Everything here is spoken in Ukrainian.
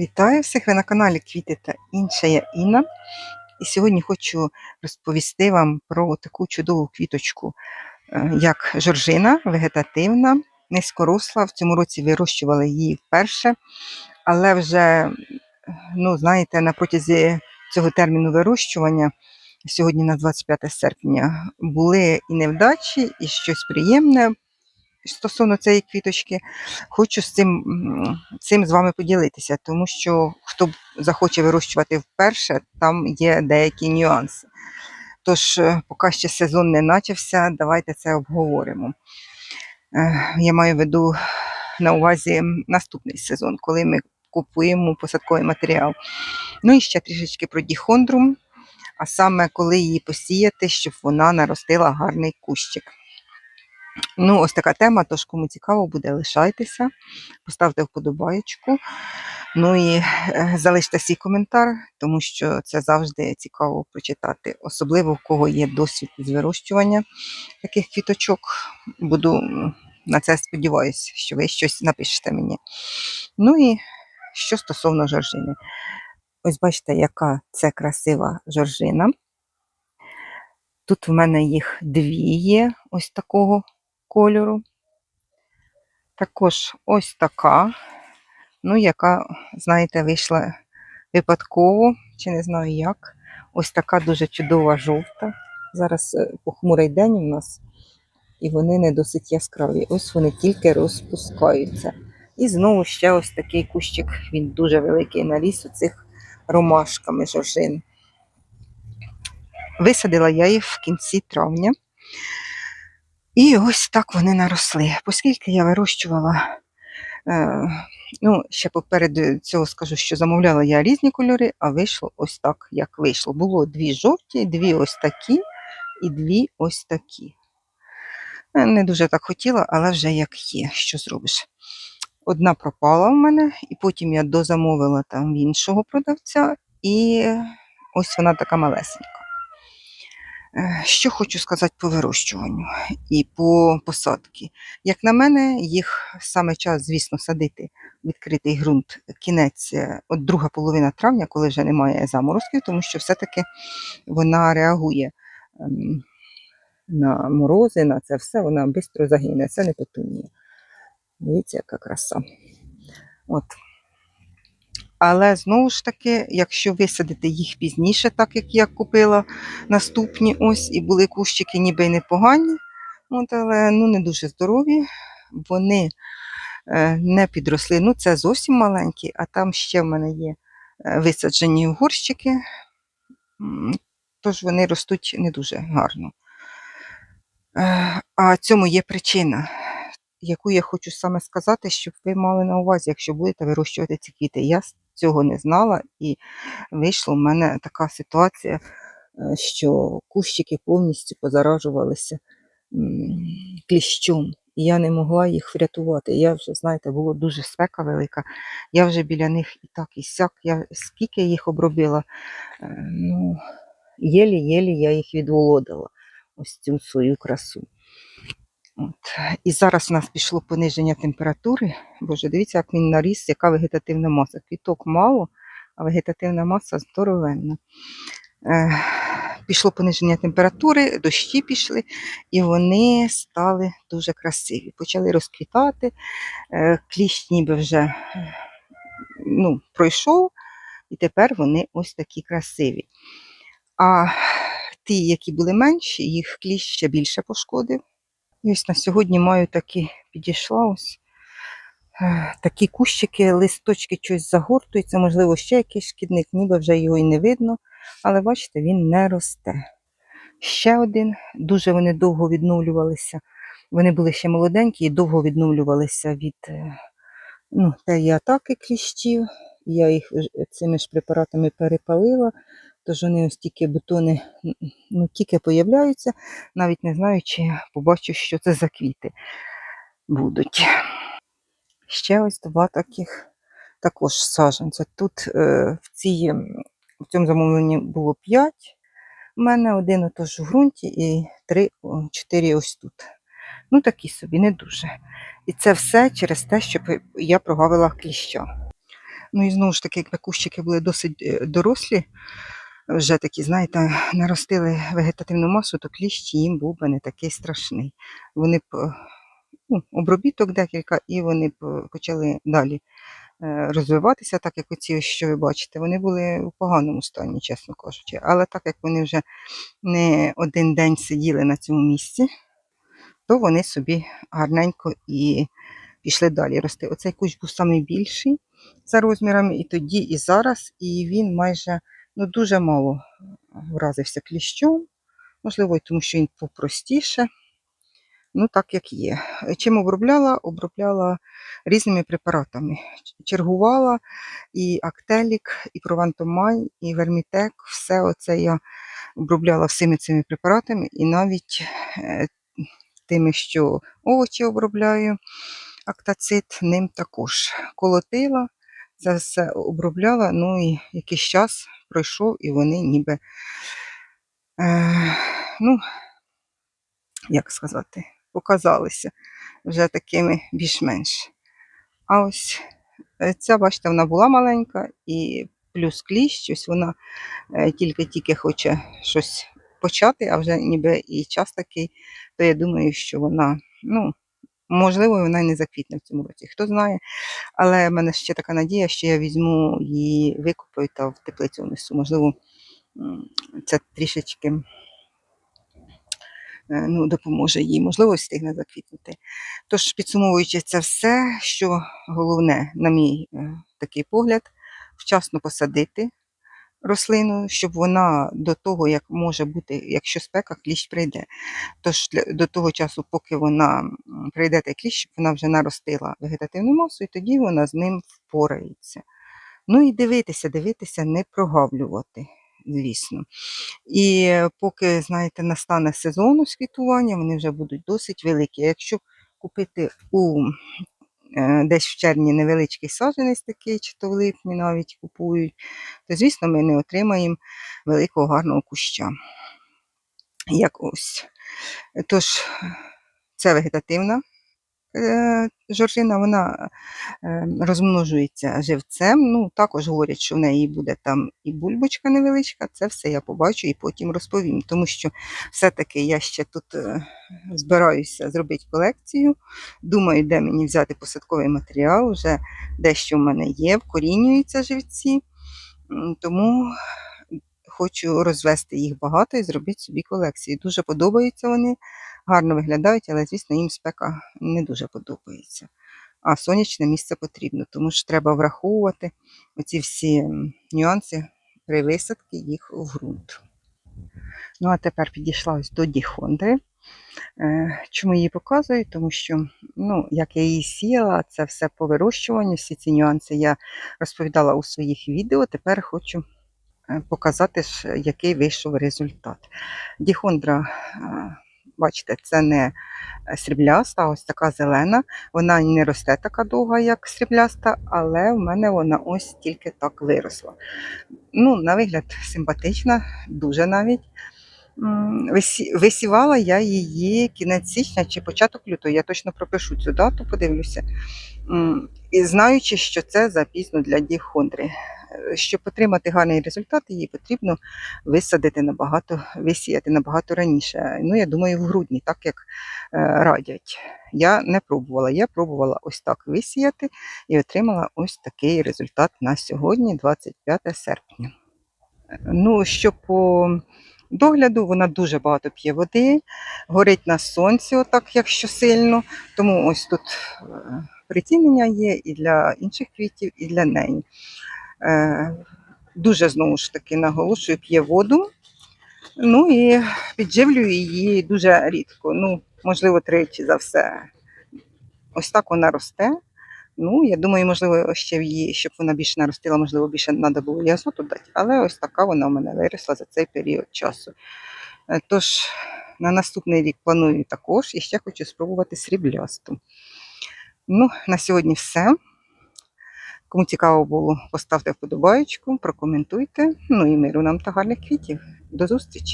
Вітаю всіх! Ви на каналі Квіти та інше я Інна. І сьогодні хочу розповісти вам про таку чудову квіточку, е, як жоржина, вегетативна, низькоросла. В цьому році вирощували її вперше, але вже, ну, знаєте, на протязі цього терміну вирощування, сьогодні на 25 серпня, були і невдачі, і щось приємне стосовно цієї квіточки, хочу з цим, цим з вами поділитися, тому що хто захоче вирощувати вперше, там є деякі нюанси. Тож, е, поки ще сезон не почався, давайте це обговоримо. Е, Я маю в виду на увазі наступний сезон, коли ми купуємо посадковий матеріал. Ну і ще трішечки про діхондрум, а саме коли її посіяти, щоб вона наростила гарний кущик. Ну, ось така тема, тож кому цікаво буде, лишайтеся, поставте вподобаєчку. Ну і е, залиште свій коментар, тому що це завжди цікаво прочитати, особливо в кого є досвід з вирощування таких квіточок. Буду на це сподіваюся, що ви щось напишете мені. Ну і що стосовно жоржини. Ось бачите, яка це красива жоржина. Тут в мене їх дві є ось такого кольору. Також ось така, ну, яка, знаєте, вийшла випадково, чи не знаю як. Ось така дуже чудова жовта. Зараз е, похмурий день у нас, і вони не досить яскраві. Ось вони тільки розпускаються. І знову ще ось такий кущик, він дуже великий на ліс, цих ромашками жоржин. Висадила я їх в кінці травня. І ось так вони наросли. Оскільки я вирощувала, е, ну, ще попереду цього скажу, що замовляла я різні кольори, а вийшло ось так, як вийшло. Було дві жовті, дві ось такі і дві ось такі. Е, Не дуже так хотіла, але вже як є, що зробиш. Одна пропала в мене, і потім я дозамовила там іншого продавця, і ось вона така малесенька. Е, Що хочу сказати по вирощуванню і по посадці. Як на мене, їх саме час, звісно, садити в відкритий ґрунт кінець, е, от друга половина травня, коли вже немає заморозків, тому що все-таки вона реагує ем, на морози, на це все, вона швидко загине, це не петунія. Дивіться, яка краса. От. Але знову ж таки, якщо висадити їх пізніше, так як я купила наступні ось, і були кущики ніби й непогані, от, але ну, не дуже здорові, вони е, не підросли. Ну, це зовсім маленькі, а там ще в мене є е, висаджені горщики, тож вони ростуть не дуже гарно. Е, А цьому є причина, яку я хочу саме сказати, щоб ви мали на увазі, якщо будете вирощувати ці квіти. Я цього не знала, і вийшла в мене така ситуація, е, що кущики повністю позаражувалися кліщом. І я не могла їх врятувати. Я вже, знаєте, було дуже спека велика. Я вже біля них і так, і сяк. Я скільки їх обробила, е, ну, єлі-єлі я їх відволодила. Ось цю свою красу. От. І зараз у нас пішло пониження температури. Боже, дивіться, як він наріс, яка вегетативна маса. Квіток мало, а вегетативна маса здоровенна. Е, пішло пониження температури, дощі пішли, і вони стали дуже красиві. Почали розквітати. Е, кліщ ніби вже е, ну, пройшов, і тепер вони ось такі красиві. А ті, які були менші, їх кліщ ще більше пошкодив. І ось на сьогодні маю такі, підійшла ось е, такі кущики, листочки щось загортуються, можливо, ще якийсь шкідник, ніби вже його і не видно. Але бачите, він не росте. Ще один, дуже вони довго відновлювалися. Вони були ще молоденькі і довго відновлювалися від е, ну, тієї атаки кліщів. Я їх цими ж препаратами перепалила, тож вони ось тільки бутони ну, тільки появляються, навіть не знаю, чи побачу, що це за квіти будуть. Ще ось два таких також саджанця. Тут е, в, цій, в цьому замовленні було 5 у мене, один отож в ґрунті і три, о, чотири ось тут. Ну, такі собі, не дуже. І це все через те, що я прогавила кліща. Ну і знову ж таки, якби кущики були досить е, дорослі, вже такі, знаєте, наростили вегетативну масу, то кліщ їм був би не такий страшний. Вони б е, ну, обробіток декілька, і вони б е, почали далі е, розвиватися, так як оці, що ви бачите, вони були у поганому стані, чесно кажучи. Але так як вони вже не один день сиділи на цьому місці, то вони собі гарненько і пішли далі рости. Оцей кущ був найбільший за розмірами, і тоді, і зараз, і він майже ну, дуже мало вразився кліщом. Можливо, тому що він попростіше. Ну, так як є. Чим обробляла? Обробляла різними препаратами. Чергувала і Актелік, і Провантомай, і Вермітек. Все оце я обробляла всіми цими препаратами і навіть е, тими, що овочі обробляю, актацит, ним також колотила, це все обробляла, ну і якийсь час пройшов, і вони ніби, е, ну, як сказати, показалися вже такими більш-менш. А ось е, ця, бачите, вона була маленька, і плюс кліщ, ось вона е, тільки-тільки хоче щось почати, а вже ніби і час такий, то я думаю, що вона, ну, можливо, вона не заквітне в цьому році. Хто знає. Але в мене ще така надія, що я візьму її, викупаю та в теплицю внесу. Можливо, це трішечки е, ну, допоможе їй, можливо, встигне заквітнути. Тож, підсумовуючи це все, що головне, на мій е, такий погляд, вчасно посадити рослину, щоб вона до того, як може бути, якщо спека, кліщ прийде. Тож до того часу, поки вона прийде той кліщ, вона вже наростила вегетативну масу, і тоді вона з ним впорається. Ну і дивитися, дивитися, не прогавлювати, звісно. І е, поки, знаєте, настане сезон квітування, вони вже будуть досить великі. Якщо купити у десь в червні невеличкий саджанець такий, чи то в липні навіть купують, то, звісно, ми не отримаємо великого гарного куща. Як ось. Тож, це вегетативна е, жоржина, вона е, розмножується живцем. Ну, також говорять, що в неї буде там і бульбочка невеличка. Це все я побачу і потім розповім. Тому що все-таки я ще тут е, збираюся зробити колекцію. Думаю, де мені взяти посадковий матеріал. Вже дещо в мене є, вкорінюються живці. Тому хочу розвести їх багато і зробити собі колекцію. Дуже подобаються вони, гарно виглядають, але, звісно, їм спека не дуже подобається. А сонячне місце потрібно, тому що треба враховувати оці всі нюанси при висадці їх в ґрунт. Ну, а тепер підійшла ось до діхондри. Е, Чому її показую? Тому що, ну, як я її сіяла, це все по вирощуванню, всі ці нюанси я розповідала у своїх відео. Тепер хочу е, показати, який вийшов результат. Діхондра, е, бачите, це не срібляста, ось така зелена. Вона не росте така довга, як срібляста, але в мене вона ось тільки так виросла. Ну, на вигляд симпатична, дуже навіть. Висівала я її кінець січня чи початок лютого. Я точно пропишу цю дату, подивлюся. І знаючи, що це запізно для діхондри. Щоб отримати гарний результат, її потрібно висадити набагато, висіяти набагато раніше. Ну, я думаю, в грудні, так як е, радять. Я не пробувала. Я пробувала ось так висіяти і отримала ось такий результат на сьогодні, 25 серпня. Ну, що по догляду, вона дуже багато п'є води, горить на сонці, отак, якщо сильно. Тому ось тут е, притінення є і для інших квітів, і для неї. Е, Дуже знову ж таки наголошую, п'є воду. Ну і підживлюю її дуже рідко. Ну, можливо, тричі за все. Ось так вона росте. Ну, я думаю, можливо, ще її, щоб вона більше наростила, можливо, більше треба було і азоту дати. Але ось така вона в мене виросла за цей період часу. Е, Тож, на наступний рік планую також і ще хочу спробувати сріблясту. Ну, на сьогодні все. Кому цікаво було, поставте вподобайку, прокоментуйте. Ну і миру нам та гарних квітів. До зустрічі!